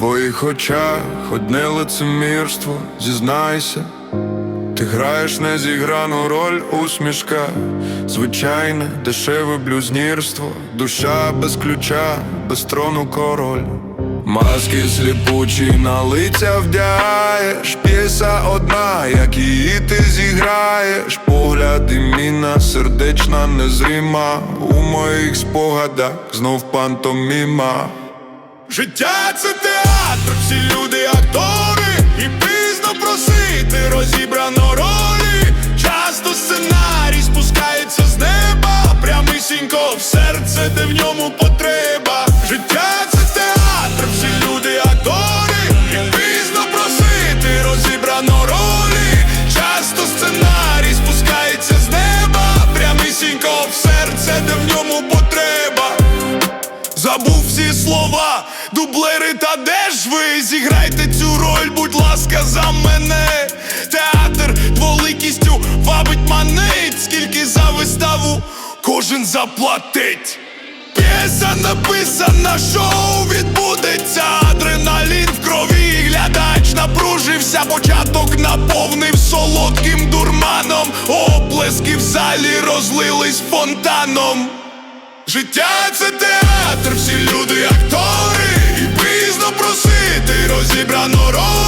твоїх очах одне лицемірство, зізнайся, ти граєш незіграну роль усмішка, звичайне, дешеве блюзнірство, душа без ключа, без трону король. Маски сліпучі на лиця вдягаєш, п'єса одна, як її ти зіграєш, погляд і міна сердечна незрима, у моїх спогадах знов пантоміма. Життя це театр, прямисінько в серце, де в ньому потреба. Життя це театр, всі люди актори, і пізно просити розібрано ролі. Часто сценарій спускається з неба, прямисінько в серце, де в ньому потреба. Забув всі слова, дублери та де ж ви? Зіграйте цю роль, будь ласка, за мене. Театр дволикістю вабить манить, скільки за виставу кожен заплатить. П'єса написана, шоу відбудеться, адреналін в крові, глядач напружився, початок наповнив солодким дурманом, оплески в залі розлились фонтаном. Життя це театр, всі люди актори, і пізно просити розібрано роль.